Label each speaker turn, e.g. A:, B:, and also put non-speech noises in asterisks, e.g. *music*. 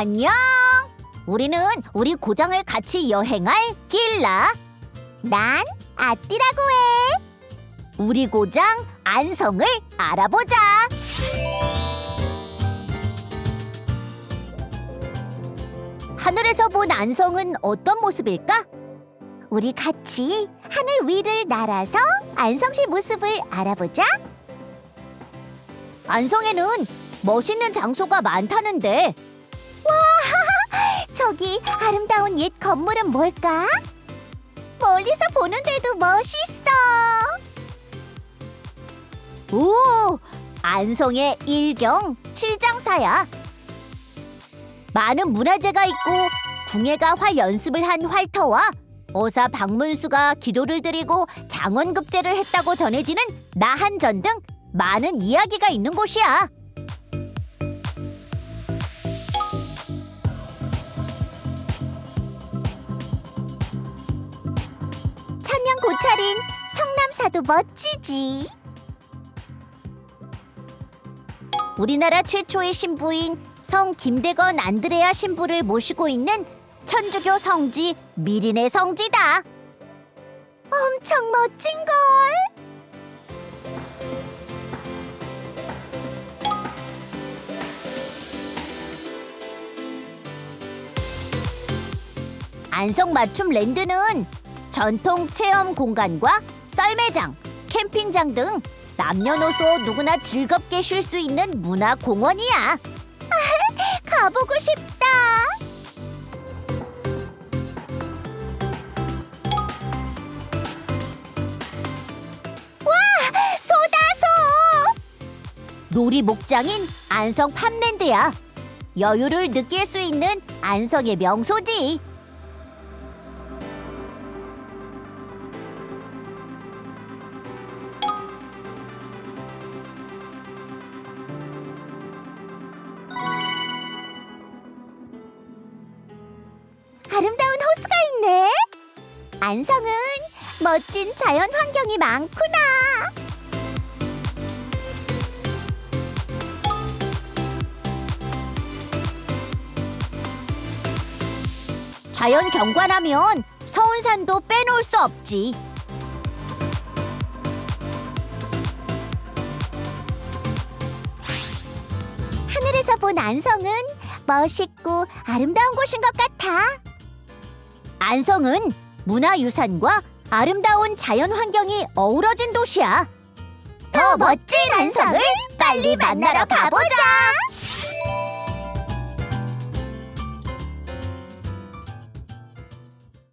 A: 안녕. 우리는 우리 고장을 같이 여행할 길라. 난 아띠라고 해. 우리 고장 안성을 알아보자. 하늘에서 본 안성은 어떤 모습일까? 우리 같이 하늘 위를 날아서 안성시 모습을 알아보자. 안성에는 멋있는 장소가 많다는데 저기 아름다운 옛 건물은 뭘까? 멀리서 보는데도 멋있어. 오, 안성의 일경 칠장사야. 많은 문화재가 있고 궁예가 활 연습을 한 활터와 어사 박문수가 기도를 드리고 장원급제를 했다고 전해지는 나한전 등 많은 이야기가 있는 곳이야. 고찰인 성남사도 멋지지. 우리나라 최초의 신부인 성 김대건 안드레아 신부를 모시고 있는 천주교 성지 미린의 성지다. 엄청 멋진 걸. 안성 맞춤 랜드는 전통 체험 공간과 썰매장, 캠핑장 등 남녀노소 누구나 즐겁게 쉴 수 있는 문화 공원이야. *laughs* 가보고 싶다. 와, 소다 소! 놀이 목장인 안성 팜랜드야. 여유를 느낄 수 있는 안성의 명소지. 아름다운 호수가 있네. 안성은 멋진 자연 환경이 많구나. 자연 경관하면 서운산도 빼놓을 수 없지. 하늘에서 본 안성은 멋있고 아름다운 곳인 것 같아. 안성은 문화유산과 아름다운 자연 환경이 어우러진 도시야. 더 멋진 안성을 빨리 만나러 가보자.